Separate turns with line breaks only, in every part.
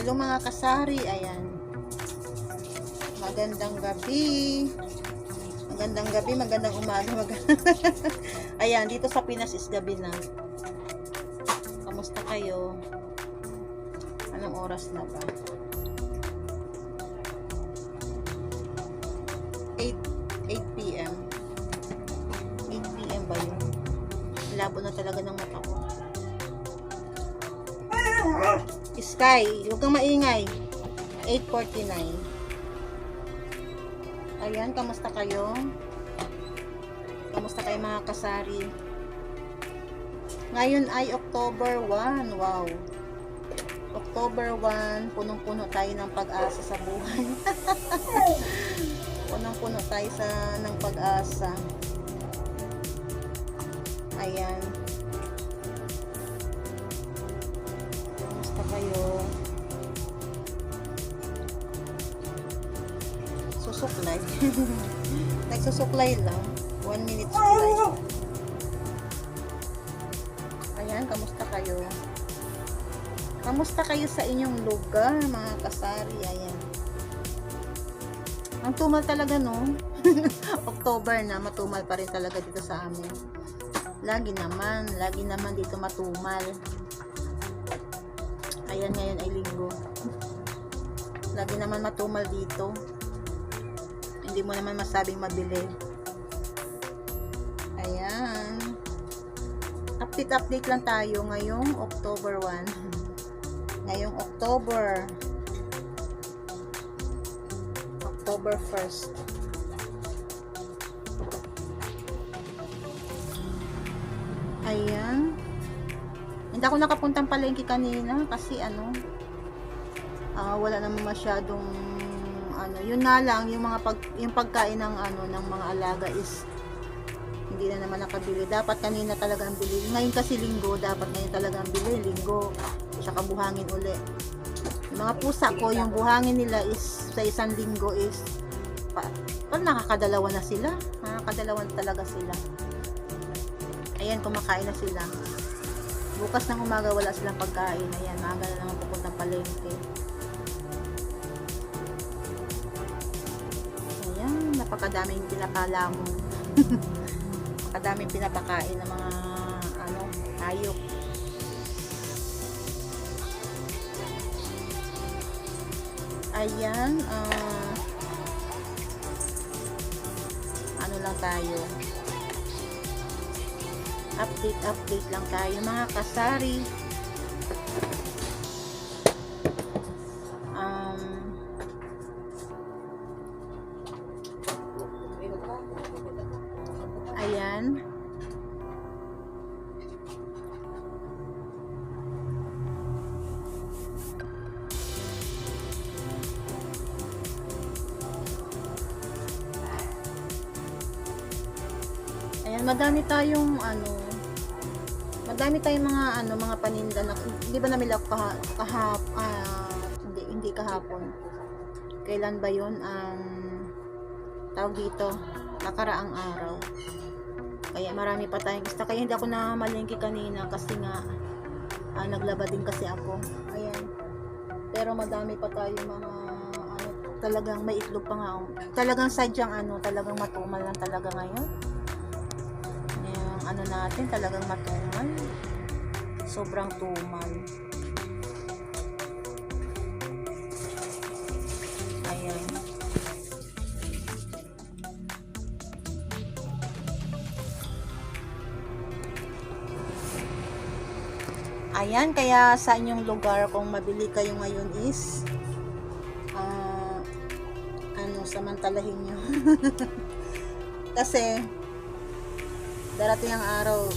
Hello mga kasari, ayan. Magandang gabi. Magandang gabi, magandang umaga. Mag- ayan, dito sa Pinas is gabi na. Kamusta kayo? Anong oras na ba? 8, 8 p.m. 8 p.m. ba yun? Labo na talaga ng mata ko. Sky, huwag kang maingay. 8.49. Ayan, kamusta kayo? Kamusta kayo mga kasari? Ngayon ay October 1. Wow. October 1, punong-puno tayo ng pag-asa sa buhay. punong-puno tayo sa ng pag-asa. Ayan. Kayo? Susuklay. Nagsusuklay lang. One minute suklay. Ayan, kamusta kayo? Kamusta kayo sa inyong lugar, mga kasari? Ayan. Ang tumal talaga, no? October na, matumal pa rin talaga dito sa amin. Lagi naman, lagi naman dito matumal. Ayan, ngayon ay linggo. Lagi naman matumal dito. Hindi mo naman masabing mabili. Ayan. Update-update lang tayo ngayong October 1. Ngayong October. October 1st. Hindi ako nakapuntang palengke kanina kasi ano, ah, wala naman masyadong ano, yun nga lang yung mga pag yung pagkain ng ano ng mga alaga is hindi na naman nakabili. Dapat kanina talaga ang bili. Ngayon kasi linggo, dapat ngayon talaga ang bili, linggo. Tsaka buhangin uli. Yung mga pusa ko, yung buhangin nila is sa isang linggo is pa, pa nakakadalawa na sila. Nakakadalawa na talaga sila. Ayan, kumakain na sila. Bukas ng umaga wala silang pagkain. Ayan, maaga na naman pupuntang palengke. Ayan, napakadaming pinapalamon. napakadaming pinapakain ng mga ano, hayop. Ayan, ah, ano lang tayo. Update, update lang tayo mga kasari. Um, ayan. Ayan, madami tayong ano, madami tayong mga ano, mga paninda na, di ba namin kaha, kahap, ah, hindi, hindi kahapon. Kailan ba yun ang tawag dito, nakaraang araw. Kaya marami pa tayong isda. Kaya hindi ako na malingki kanina kasi nga ah, naglaba din kasi ako. Ayan. Pero madami pa tayong mga ano, talagang may itlog pa nga. Talagang sadyang ano, talagang matumal lang talaga ngayon. Ano natin, talagang matumal. Sobrang tumal. Ayan. Ayan, kaya sa inyong lugar kung mabili kayo ngayon is ah, ano, samantalahin nyo. Kasi darating ang araw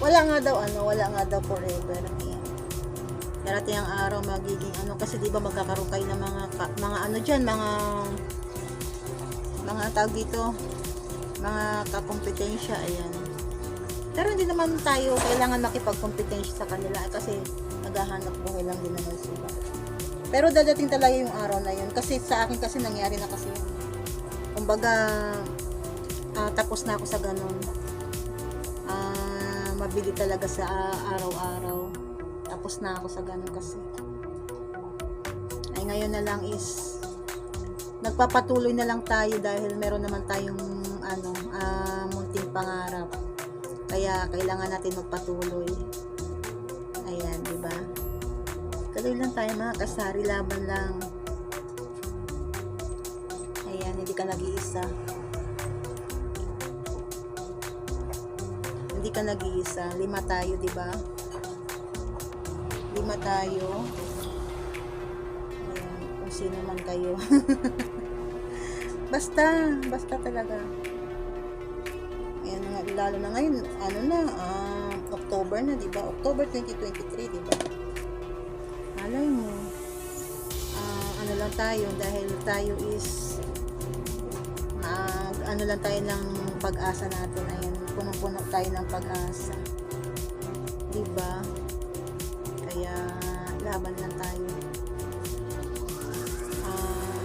wala nga daw ano, wala nga daw forever. Darating ang araw magiging ano kasi 'di ba magkakaroon kayo ng mga mga ano diyan, mga mga tawag dito, mga kakompetensya ayan. Pero hindi naman tayo kailangan makipagkompetensya sa kanila kasi naghahanap buhay lang din naman sila. Pero dadating talaga yung araw na yun. Kasi sa akin kasi nangyari na kasi. Kumbaga, ah, tapos na ako sa ganun. Mabili talaga sa ah, araw-araw. Tapos na ako sa ganun kasi. ngayon na lang is nagpapatuloy na lang tayo dahil meron naman tayong ano, ah, munting pangarap. Kaya kailangan natin magpatuloy. Ayan, di ba? Tuloy lang tayo mga kasari, laban lang. Ayan, hindi ka nag-iisa. Hindi ka nag-iisa. Lima tayo, di ba? Lima tayo. Ayan, kung sino man kayo. basta, basta talaga. Ayan, lalo na ngayon, ano na, ah, October na, di ba? October 2023, di ba? Malay mo. Ah, ano lang tayo, dahil tayo is ah, ano lang tayo ng pag-asa natin. Ayan, punong-puno tayo ng pag-asa. Di ba? Kaya, laban lang tayo. Ah,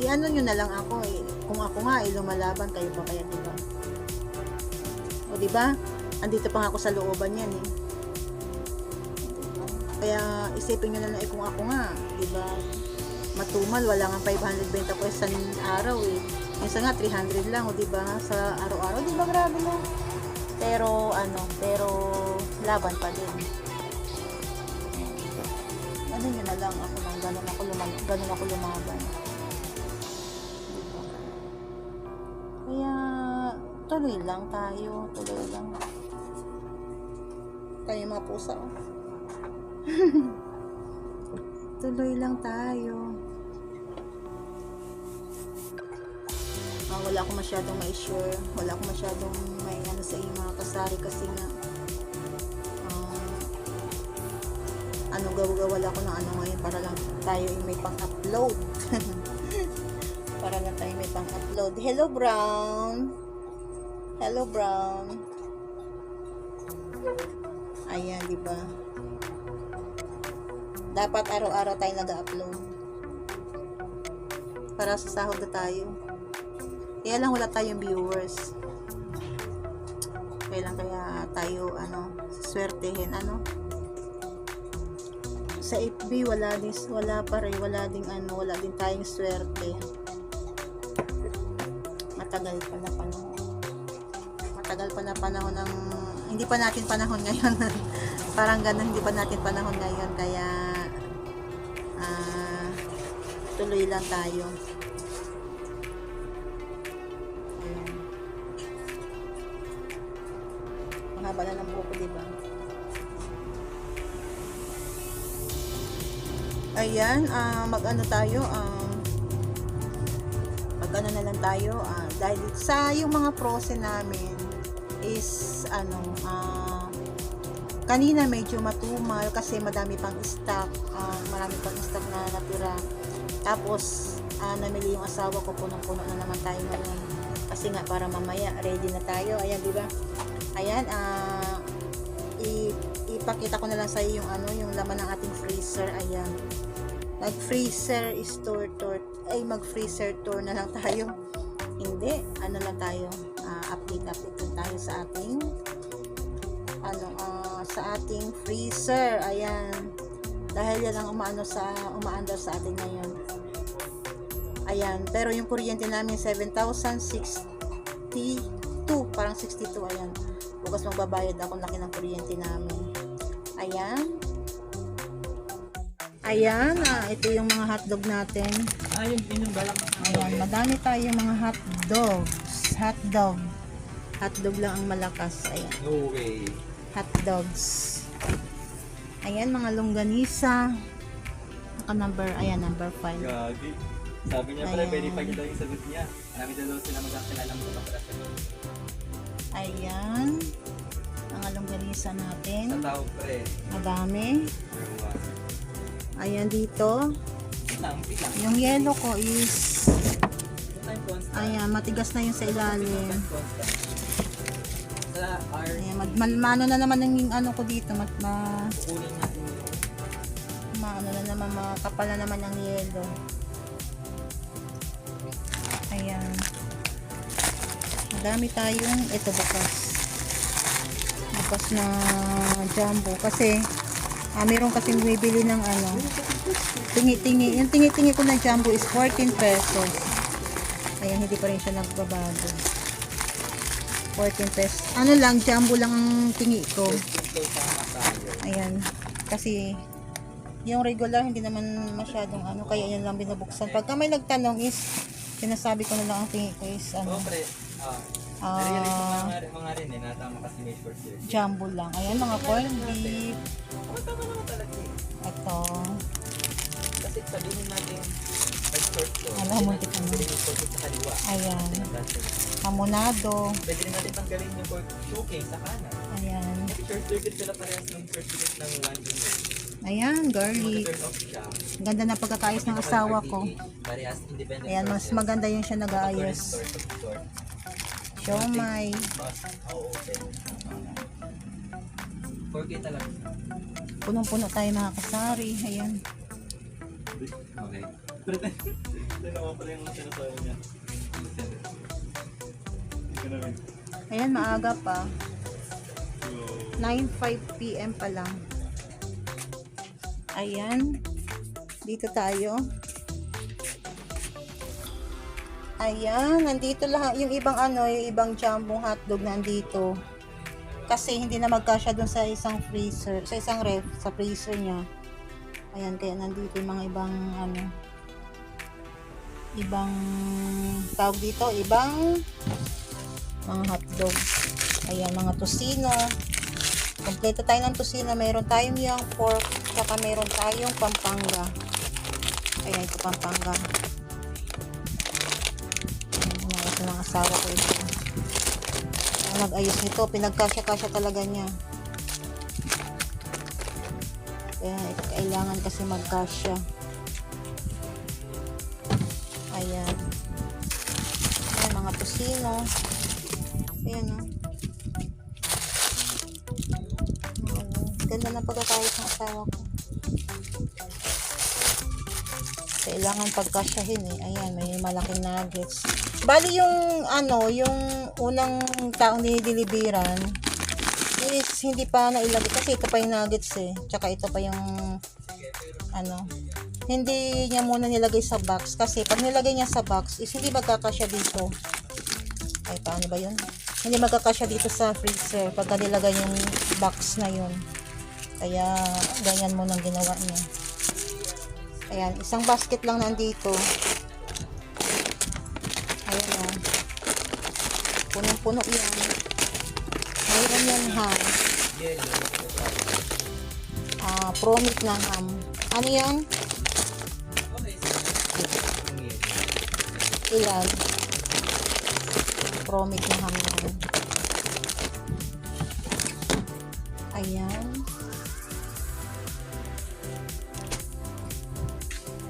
i-ano nyo na lang ako eh. Kung ako nga, eh, lumalaban kayo pa kaya, di ba? O, di ba? Andito pa nga ako sa looban yan eh. Kaya isipin nyo na lang eh kung ako nga, di ba? Matumal, wala nga 520 ko sa araw eh. Minsan nga 300 lang, o di ba? Sa araw-araw, di ba? Grabe na. Pero ano, pero laban pa din. Ano nyo na lang ako nang ganun ako, lumag, ganun ako lumaban. Di ba? Kaya tuloy lang tayo, tuloy lang. Tayo mga pusa. Oh. tuloy lang tayo. Wala akong masyadong may sure. Wala akong masyadong may ano sa iyo mga kasari kasi nga ah, ano gawa-gawa ako ng ano ngayon para lang tayo ay may pang-upload. para lang tayo may pang-upload. Hello Brown. Hello Brown. Ayan, di ba? Dapat araw-araw tayo nag-upload. Para sa sahod na tayo. Kaya lang wala tayong viewers. Kaya lang kaya tayo, ano, swertehin, ano. Sa FB, wala din, wala pa rin, wala din, ano, wala din tayong swerte. Matagal pa na panahon. Matagal pa na panahon ng, hindi pa natin panahon ngayon. Parang ganun, hindi pa natin panahon ngayon, kaya, ah, tuloy lang tayo. Ang haba na ng buko, di? Ayan, ah, mag-ano tayo, um, mag-ano na lang tayo, ah, dahil sa yung mga prose namin is, ano, ah, kanina medyo matumal kasi madami pang stock, ah, marami pang stock na natira. Tapos, ah, namili yung asawa ko, punong-puno na naman tayo ngayon. Kasi nga, para mamaya, ready na tayo. Ayan, di ba? Ayan, i- ipakita ko na lang sa iyo yung ano, yung laman ng ating freezer. Ayan. Nag-freezer store tour. Ay, mag-freezer tour na lang tayo. Hindi, ano lang tayo, ah, update update lang tayo sa ating ano, ah, sa ating freezer. Ayan. Dahil yan ang umaano sa umaandar sa atin ngayon. Ayan, pero yung kuryente namin 7,062, parang 62 ayan. Bukas magbabayad ako laki ng kuryente namin. Ayan. Ayan, ah, ito yung mga hotdog natin.
Ah, yung yun yung balak.
Ayan, madami tayong mga hotdogs. Hotdog. Hotdog lang ang malakas. Ayan,
No way.
hotdogs. Ayan, mga longganisa. Naka number, ayan, number 5.
Gagi. Sabi niya pala, verify niya daw yung sagot niya. Marami daw daw sila magkakilala mo sa para sa
Ayan. Mga longganisa
Sa
natin.
tao pre.
Madami. Ayan dito. Yung yellow ko is, ayan, matigas na yung sa ilalim. Ayan, mad, mal, maano na naman yung ano ko dito. Mat, ma,
yung
maano na naman, makapal na naman ng yellow. Ayan. Madami tayong, ito bukas. Bukas na jumbo. Kasi, Ah, meron kasi bumibili ng ano, tingi-tingi. Yung tingi-tingi ko na jumbo is 14 pesos. Ayan, hindi pa rin siya nagbabago. 14 pesos. Ano lang, jumbo lang ang tingi ko. Ayan. Kasi, yung regular, hindi naman masyadong ano, kaya yan lang binubuksan. Pagka may nagtanong is, sinasabi ko na lang ang tingi ko is, ano.
Ah, ko mga, mga rin eh, natama kasi may short year.
jumbo lang. Ayan, mga corned beef.
Tama naman talaga eh.
Ito.
Kasi sabihin natin, pag short ko,
Ala, muntik na.
pwede yung short sa kaliwa.
Ayan. Hamonado.
Pwede rin natin tanggalin yung pork showcase sa kanan.
Ayan.
Kasi short circuit sila parehas yung short circuit ng one
Ayan, garlic.
Siya.
Ganda na pagkakayos ng asawa ko.
Independent
Ayan, mas maganda yung siya nag-aayos. Siomay.
4K talaga.
Punong-puno tayo mga kasari. Ayan.
Okay.
Ayan, maaga pa. 9.05 p.m. pa lang. Ayan. Dito tayo. Ayan, nandito lahat. Yung ibang ano, yung ibang jumbo hotdog nandito. Kasi hindi na magkasya dun sa isang freezer, sa isang ref, sa freezer niya. Ayan, kaya nandito yung mga ibang ano, ibang tawag dito, ibang mga hotdog. Ayan, mga tosino. Kompleto tayo ng tosino. Meron tayong young pork, saka meron tayong pampanga. Ayan, ito pampanga. Asawa ko ito. Ang nag-ayos nito, pinagkasya-kasya talaga niya. Kaya kailangan kasi magkasya. Ayan. Ayan, mga tosino. Ayan o. Ano, ganda ng pagkakayos ng asawa ko. Kailangan pagkasyahin eh. Ayan, may malaking nuggets. Bali yung ano, yung unang taong dinideliveran is hindi pa nailagay kasi ito pa yung nuggets eh. Tsaka ito pa yung ano, hindi niya muna nilagay sa box kasi pag nilagay niya sa box is hindi magkakasya dito. Ay, paano ba yun? Hindi magkakasya dito sa freezer pagka nilagay yung box na yun. Kaya, ganyan mo nang ginawa niya. Ayan, isang basket lang nandito. Punong-puno yan. Mayroon yan ham. Ah, promit na ham. Ano yan? Ilan? Promit na ham yan. Ayan.